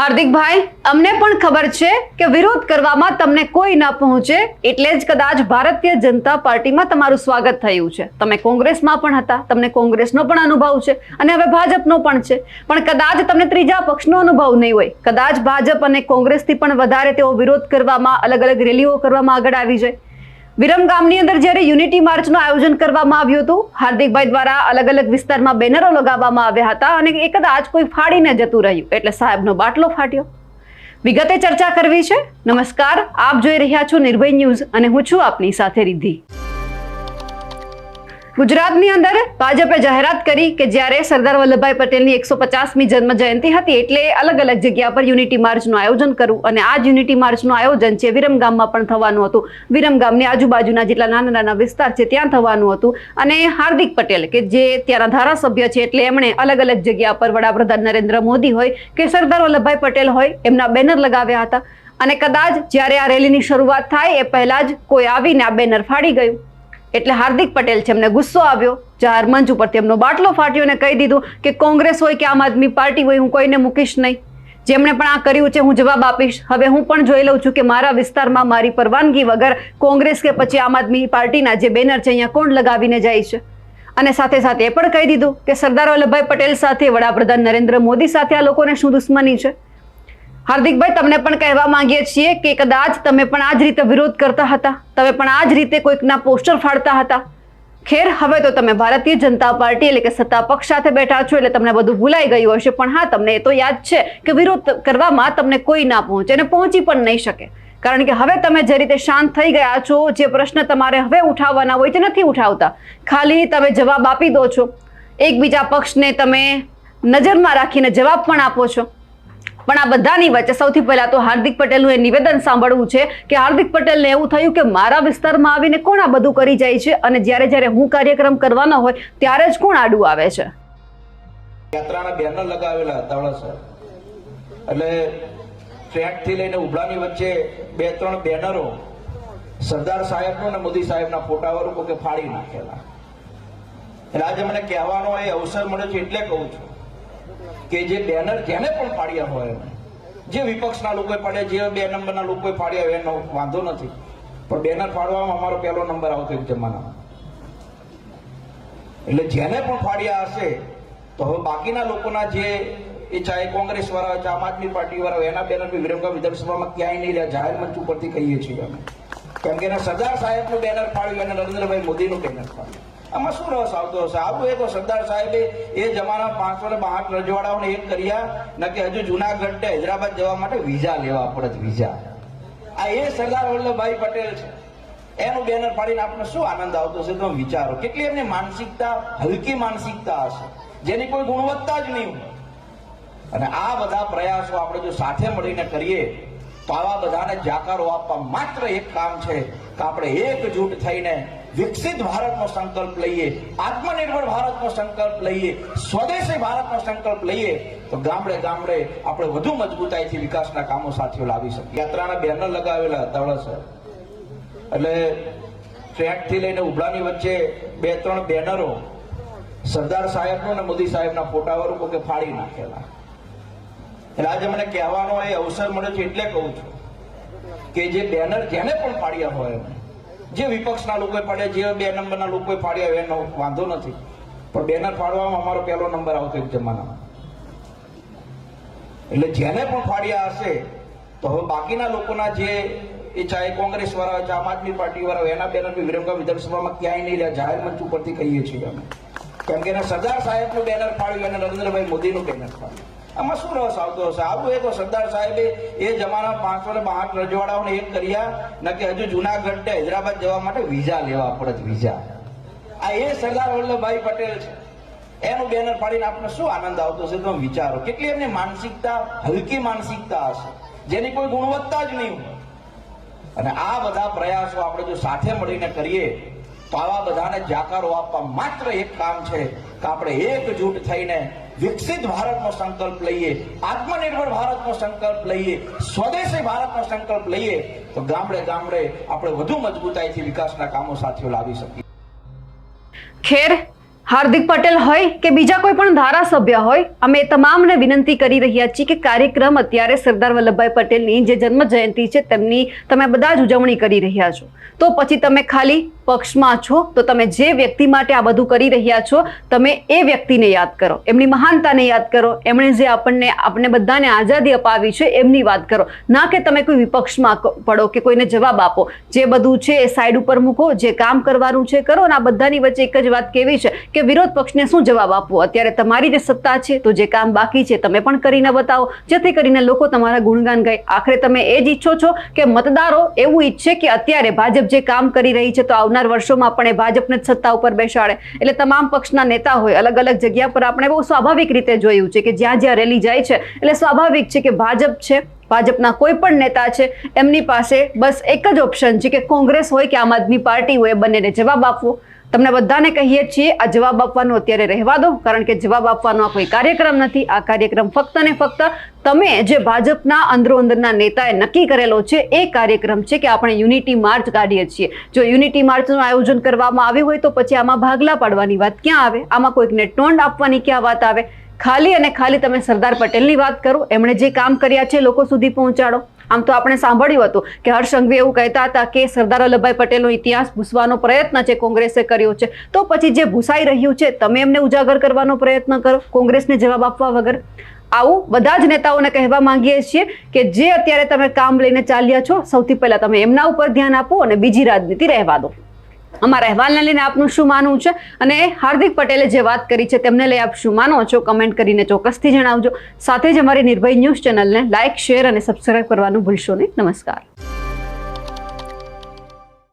હાર્દિકભાઈ, અમને પણ ખબર છે કે વિરોધ કરવામાં તમને કોઈ ન પહોંચે, એટલે જ કદાચ ભારતીય જનતા પાર્ટીમાં તમારું સ્વાગત થયું છે. તમે કોંગ્રેસમાં પણ હતા, તમને કોંગ્રેસનો પણ અનુભવ છે અને હવે ભાજપનો પણ છે. પણ કદાચ તમને ત્રીજા પક્ષનો અનુભવ નહીં હોય. કદાચ ભાજપ અને કોંગ્રેસથી પણ વધારે તેઓ વિરોધ કરવામાં અલગ અલગ રેલીઓ કરવામાં આગળ આવી જાય. વિરમ ગામની અંદર જ્યારે યુનિટી માર્ચનું આયોજન કરવામાં આવ્યું હતું હાર્દિકભાઈ દ્વારા અલગ અલગ વિસ્તારમાં બેનરો લગાવવામાં આવ્યા હતા અને એ કદાચ કોઈ ફાડીને જતું રહ્યું. એટલે સાહેબનો બાટલો ફાટ્યો. વિગતે ચર્ચા કરવી છે. નમસ્કાર, આપ જોઈ રહ્યા છો નિર્ભય ન્યૂઝ અને હું છું આપની સાથે રિદ્ધિ. ગુજરાતની અંદર ભાજપે જાહેરાત કરી કે જ્યારે સરદાર વલ્લભભાઈ પટેલની એકસો પચાસમી જન્મ જયંતિ હતી એટલે અલગ અલગ જગ્યા પર યુનિટી માર્ચનું આયોજન કરવું અને આ જ યુનિટી માર્ચનું આયોજન છે વિરમ ગામમાં પણ થવાનું હતું. વિરમ ગામની આજુબાજુના જેટલા નાના નાના વિસ્તાર છે ત્યાં થવાનું હતું. અને હાર્દિક પટેલ, કે જે ત્યાંના ધારાસભ્ય છે એટલે એમણે અલગ અલગ જગ્યા પર વડાપ્રધાન નરેન્દ્ર મોદી હોય કે સરદાર વલ્લભભાઈ પટેલ હોય, એમના બેનર લગાવ્યા હતા. અને કદાચ જ્યારે આ રેલીની શરૂઆત થાય એ પહેલાં જ કોઈ આવીને આ બેનર ફાડી ગયું. એટલે હાર્દિક પટેલ છે, એમને ગુસ્સો આવ્યો. જાહેર મંચ ઉપર તેમનો બાટલો ફાટ્યો અને કહી દીધું કે કોંગ્રેસ હોય કે આમ આદમી પાર્ટી હોય, હું કોઈને મૂકીશ નહીં. જેમણે પણ આ કર્યું છે, હું જવાબ આપીશ. હવે હું પણ જોઈ લઉં છું કે મારા વિસ્તારમાં મારી પરવાનગી વગર કોંગ્રેસ કે પછી આમ આદમી પાર્ટીના જે બેનર છે, અહીંયા કોણ લગાવીને જાય છે? અને સાથે સાથે એ પણ કહી દીધું કે સરદાર વલ્લભભાઈ પટેલ સાથે વડાપ્રધાન નરેન્દ્ર મોદી સાથે આ લોકોને શું દુશ્મની છે? હાર્દિકભાઈ, તમને પણ કહેવા માંગીએ છીએ કે કદાચ તમે પણ આ જ રીતે વિરોધ કરતા હતા. તમે પણ આ જ રીતે કોઈકના પોસ્ટર ફાડતા હતા. ખેર, હવે તો તમે ભારતીય જનતા પાર્ટી એટલે કે સત્તા પક્ષ સાથે બેઠા છો એટલે તમને બધું ભૂલાઈ ગયું હશે. પણ હા, તમને એ તો યાદ છે કે વિરોધ કરવામાં તમને કોઈ ના પહોંચે અને પહોંચી પણ નહીં શકે. કારણ કે હવે તમે જે રીતે શાંત થઈ ગયા છો, જે પ્રશ્ન તમારે હવે ઉઠાવવાના હોય તે નથી ઉઠાવતા. ખાલી તમે જવાબ આપી દો છો. એકબીજા પક્ષને તમે નજરમાં રાખીને જવાબ પણ આપો છો. પણ આ બધાની વચ્ચે સૌથી પહેલા તો હાર્દિક પટેલનું એ નિવેદન સાંભળવું છે કે હાર્દિક પટેલને એવું થયું કે મારા વિસ્તારમાં આવીને કોણ આ બધું કરી જાય છે અને જ્યારે જ્યારે હું કાર્યક્રમ કરવાનો હોય ત્યારે જ કોણ આડું આવે છે? યાત્રાના બેનર લગાવેલા હતા સર એટલે ટ્રેકથી લઈને ઉભરાની વચ્ચે બે ત્રણ બેનરો સરદાર સાહેબનો અને મોદી સાહેબના ફોટા વાળું કોકે ફાડી નાખેલા. એટલે આજે મને કહેવાનો એ અવસર મળ્યો છે એટલે કહું છું. કે જે બેનર જેને પણ પાડ્યા હોય, જે વિપક્ષના લોકોએ પાડ્યા, જે બે નંબરના લોકોએ પાડ્યા હોય, એનો વાંધો નથી. પણ બેનર ફાડવામાં અમારો પહેલો નંબર આવતો એક જમાનામાં. એટલે જેને પણ ફાડ્યા હશે, તો હવે બાકીના લોકોના જે, એ ચાહે કોંગ્રેસ વાળા હોય આમ આદમી પાર્ટી વાળા એના બેનર બી વિરમગામ વિધાનસભામાં ક્યાંય નહીં રહ્યા, જાહેર મંચ ઉપરથી કહીએ છીએ અમે. કેમ કે એના સરદાર સાહેબનું બેનર ફાડ્યું અને નરેન્દ્રભાઈ મોદીનું બેનર ફાડ્યું આમાં શું રસ આવતો હશે? આવું એ તો સરદાર સાહેબે એ જમાના પાંચસો ને બાહઠ રજવાડાઓને એક કર્યા, ન હજુ જુનાગઢ ને હૈદરાબાદ જવા માટે વિઝા લેવા પડે વિઝા. આ એ સરદાર વલ્લભભાઈ પટેલ છે. એનું બેનર પાડીને આપણને શું આનંદ આવતો હશે? તમે વિચારો. કેટલી એમની માનસિકતા, હલકી માનસિકતા હશે. જેની કોઈ ગુણવત્તા જ નહીં અને આ બધા પ્રયાસો આપણે જો સાથે મળીને કરીએ, તો આવા બધાને જાકારો આપવા માત્ર એક કામ છે, કે આપણે એકજૂટ થઈને વિકસિત ભારતનો સંકલ્પ લઈએ, આત્મનિર્ભર ભારતનો સંકલ્પ લઈએ, સ્વદેશી ભારતનો સંકલ્પ લઈએ, તો ગામડે ગામડે આપણે વધુ મજબૂતાઈથી વિકાસના કામો સાથીઓ લાવી શકીએ. યાત્રાના બેનર લગાવેલા હતા વળસર એટલે ટ્રેક લઈને ઉભરાની વચ્ચે બે ત્રણ બેનરો સરદાર સાહેબનો અને મોદી સાહેબના ફોટાવાળું કોકે ફાડી નાખેલા. એટલે આજે મને કહેવાનો એ અવસર મળ્યો છે, એટલે કહું છું કે જે બેનર જેને પણ ફાડ્યા હોય જે વિપક્ષના લોકોએ પાડ્યા, જે બે નંબરના લોકોએ પાડ્યા એનો વાંધો નથી. પણ બેનર ફાડવામાં અમારો પહેલો નંબર આવતો એક જમાનામાં. એટલે જેને પણ ફાડ્યા હશે, તો હવે બાકીના લોકોના જે, એ ચાહે કોંગ્રેસ વાળા હોય આમ આદમી પાર્ટી વાળા હોય, એના બેનર વિરમગામ વિધાનસભામાં ક્યાંય નહીં રહ્યા જાહેર મંચ ઉપરથી કહીએ છીએ અમે. કેમ કે એના સરદાર સાહેબનું બેનર પાડ્યું અને નરેન્દ્રભાઈ મોદીનું બેનર પાડ્યું. આમાં શું રસ આવતો હશે? આવું એ તો સરદાર સાહેબે એ જમાના પાંચસો ને બાહઠ રજવાડાઓને એક કર્યા, ન હજુ જુનાગઢ હૈદરાબાદ જવા માટે વિઝા લેવા પડે વિઝા. આ એ સરદાર વલ્લભભાઈ પટેલ છે. એનું બેનર પાડીને આપણને શું આનંદ આવતો હશે તમે વિચારો? કેટલી એમની માનસિકતા, હલકી માનસિકતા હશે. જેની કોઈ ગુણવત્તા જ નહીં અને આ બધા પ્રયાસો આપણે જો સાથે મળીને કરીએ આવા બધાને જાકારો આપવા માત્ર એક કામ છે કે આપણે એકજૂટ થઈને વિકસિત ભારતનો સંકલ્પ લઈએ, આત્મનિર્ભર ભારતનો સંકલ્પ લઈએ, સ્વદેશી ભારતનો સંકલ્પ લઈએ, તો ગામડે ગામડે આપણે વધુ મજબૂતાઈથી વિકાસના કામો સાથે લાવી શકીએ. ખેર હાર્દિક પટેલ હોય કે બીજા કોઈ પણ ધારાસભ્ય હોય, અમે તમામને વિનંતી કરી રહ્યા છીએ કે કાર્યક્રમ અત્યારે સરદાર વલ્લભભાઈ પટેલની જે જન્મ જયંતિ છે તેમની તમે બધા જ ઉજવણી કરી રહ્યા છો. તો પછી તમે ખાલી પક્ષમાં છો, તો તમે જે વ્યક્તિ માટે આ બધું કરી રહ્યા છો, તમે એ વ્યક્તિને યાદ કરો. એમની મહાનતાને યાદ કરો. એમણે જે આપણને આપણે બધાને આઝાદી અપાવી છે એમની વાત કરો. ના કે તમે કોઈ વિપક્ષમાં પડો કે કોઈને જવાબ આપો. જે બધું છે એ સાઈડ ઉપર મૂકો, જે કામ કરવાનું છે કરો અને આ બધાની વચ્ચે એક જ વાત કેવી છે કે વિરોધ પક્ષને શું જવાબ આપવો? અત્યારે તમારી જે સત્તા છે, તો જે કામ બાકી છે, તમે પણ કરીને બતાવો. જેથી કરીને લોકો તમારા ગુણગાન ગાય. આખરે તમે એ જ ઈચ્છો છો કે મતદારો એવું ઈચ્છે કે અત્યારે ભાજપ જે કામ કરી રહી છે, તો આવનાર વર્ષોમાં પણ એ ભાજપને જ સત્તા ઉપર બેસાડે. એટલે તમામ પક્ષના નેતા હોય અલગ અલગ જગ્યા પર આપણે બહુ સ્વાભાવિક રીતે જોયું છે કે જ્યાં જ્યાં રેલી જાય છે. એટલે સ્વાભાવિક છે કે ભાજપ છે, ભાજપના કોઈ પણ નેતા છે, એમની પાસે બસ એક જ ઓપ્શન છે કે કોંગ્રેસ હોય કે આમ આદમી પાર્ટી હોય બંનેને જવાબ આપવો. તમને બધાને કહીએ છીએ, આ જવાબ આપવાનો અત્યારે રહેવા દો, કારણ કે જવાબ આપવાનો આ કોઈ કાર્યક્રમ નથી. આ કાર્યક્રમ ફક્ત ને ફક્ત તમે જે ભાજપના અંદરો અંદરના નેતાએ નક્કી કરેલો છે, એ કાર્યક્રમ છે કે આપણે યુનિટી માર્ચ કાઢીએ છીએ. જો યુનિટી માર્ચનું આયોજન કરવામાં આવ્યું હોય તો પછી આમાં ભાગલા પાડવાની વાત ક્યાં આવે? આમાં કોઈકને ટોન્ડ આપવાની ક્યાં વાત આવે? ખાલી અને ખાલી તમે સરદાર પટેલની વાત કરો, એમણે જે કામ કર્યા છે લોકો સુધી પહોંચાડો. આમ તો આપણે સાંભળ્યું હતું કે હર્ષ એવું કહેતા હતા કે સરદાર વલ્લભભાઈ પટેલનો ઇતિહાસ ભૂસવાનો પ્રયત્ન છે કોંગ્રેસે કર્યો છે. તો પછી જે ભૂસાઈ રહ્યું છે, તમે એમને ઉજાગર કરવાનો પ્રયત્ન કરો, કોંગ્રેસને જવાબ આપવા વગર. આવું બધા જ નેતાઓને કહેવા માંગીએ છીએ કે જે અત્યારે તમે કામ લઈને ચાલ્યા છો, સૌથી પહેલાં તમે એમના ઉપર ધ્યાન આપો અને બીજી રાજનીતિ રહેવા દો. અમારા અહેવાલને લઈને આપનું શું માનવું છે? અને હાર્દિક પટેલે જે વાત કરી છે તેમને લઈ આપ શું માનો છો? કમેન્ટ કરીને ચોક્કસથી જણાવજો. સાથે જ અમારી નિર્ભય ન્યૂઝ ચેનલને લાઇક શેર અને સબસ્ક્રાઇબ કરવાનું ભૂલશો નહીં. નમસ્કાર.